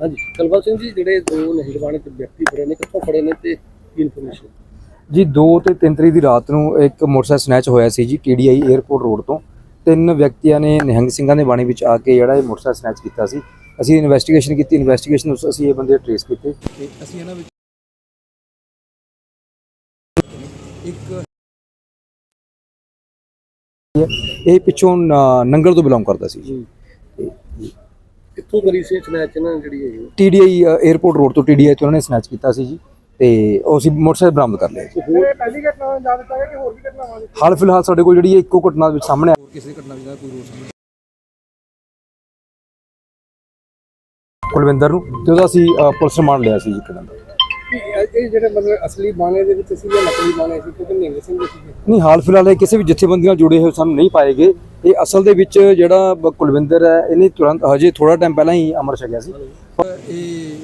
ਹਾਂਜੀ ਕਲਵੰਤ ਸਿੰਘ ਜੀ ਜਿਹੜੇ ਦੋ ਤੇ ਵਿਅਕਤੀ ਫੜੇ ਨੇ ਕਿੱਥੋਂ ਫੜੇ ਨੇ ਤੇ ਕੀ ਇਨਫੋਰਮੇਸ਼ਨ ਜੀ 2 ਤੇ 3 ਤਰੀਕ ਦੀ ਰਾਤ ਨੂੰ ਇੱਕ ਮੋਟਰਸਾਈਕਲ ਸਨੈਚ ਹੋਇਆ ਸੀ ਜੀ ਟੀਡੀਆਈ 에ਅਰਪੋਰਟ ਰੋਡ ਤੋਂ। ਤਿੰਨ ਵਿਅਕਤੀਆਂ ਨੇ ਨਿਹੰਗ ਸਿੰਘਾਂ ਦੇ ਬਾਣੀ ਵਿੱਚ ਆ ਕੇ ਜਿਹੜਾ ਇਹ ਮੋਟਰਸਾਈਕਲ ਸਨੈਚ ਕੀਤਾ ਸੀ। ਅਸੀਂ ਇਨਵੈਸਟੀਗੇਸ਼ਨ ਕੀਤੀ ਇਨਵੈਸਟੀਗੇਸ਼ਨ ਵਿੱਚ ਅਸੀਂ ਇਹ ਬੰਦੇ ਟ੍ਰੇਸ ਕੀਤੇ। ਤੇ ਅਸੀਂ ਇਹਨਾਂ ਵਿੱਚ ਇੱਕ ਇਹ ਪਿੱਛੋਂ ਨੰਗਲ ਤੋਂ ਬਿਲੋਂਗ ਕਰਦਾ ਸੀ ਜੀ। ਕਿੱਥੋਂ ਕਰੀ ਸੀ ਸਨੈਚ ਨਾ ਜਿਹੜੀ ਹੈ ਟੀਡੀਆਈ 에ਅਰਪੋਰਟ ਰੋਡ ਤੋਂ ਟੀਡੀਆਈ ਤੋਂ ਉਹਨਾਂ ਨੇ ਸਨੈਚ ਕੀਤਾ ਸੀ ਜੀ। ਤੇ ਉਹ ਅਸੀਂ ਮੋਟਰਸਾਈਕਲ ਬਰਾਮਦ ਕਰ ਲਿਆ ਜੀ। ਹੋਰ ਪਹਿਲੀ ਘਟਨਾ ਨੂੰ ਅੰਜਾਮ ਦਿੱਤਾ ਗਿਆ ਕਿ ਹੋਰ ਵੀ ਘਟਨਾਵਾਂ ਨੇ? ਹਾਲ ਫਿਲਹਾਲ ਸਾਡੇ ਕੋਲ ਜਿਹੜੀ ਇਹ ਇੱਕੋ ਘਟਨਾ ਵਿੱਚ ਸਾਹਮਣੇ ਹੋਰ ਕਿਸੇ ਘਟਨਾ ਵਿੱਚ ਦਾ ਕੋਈ ਰੋਲ ਸਾਹਮਣੇ ਕੁਲਵਿੰਦਰ ਨੂੰ ਤੇ ਉਹਦਾ ਅਸੀਂ ਅ, ਪੁਲਿਸ ਰਿਮਾਂਡ ਲਿਆ ਸੀ ਜੀ ਇੱਕ ਦਿਨ ਦਾ। ਇਹ ਜਿਹੜੇ ਮਤਲਬ ਅਸਲੀ ਬਾਣੇ ਦੇ ਵਿੱਚ ਸੀ ਜਾਂ ਨਕਲੀ ਬਾਣੇ ਸੀ ਕਿਉਂਕਿ ਨਿਹੰਗ ਸਿੰਘ ਦੇ ਸੀਗੇ? ਨਹੀਂ ਹਾਲ ਫਿਲਹਾਲ ਇਹ ਕਿਸੇ ਵੀ ਜਥੇਬੰਦੀ ਨਾਲ ਜੁੜੇ ਹੋਏ ਸਾਨੂੰ ਨਹੀਂ ਪਾਏਗੇ ਇਹ ਅਸਲ ਦੇ ਵਿੱਚ ਜਿਹੜਾ ਬ- ਕੁਲਵਿੰਦਰ ਹੈ, ਇਹਨੇ ਤੁਰੰਤ ਹਜੇ ਥੋੜਾ ਟਾਈਮ ਪਹਿਲਾਂ ਹੀ ਅਮਰ ਛਕਿਆ ਸੀ। ਪਰ ਇਹ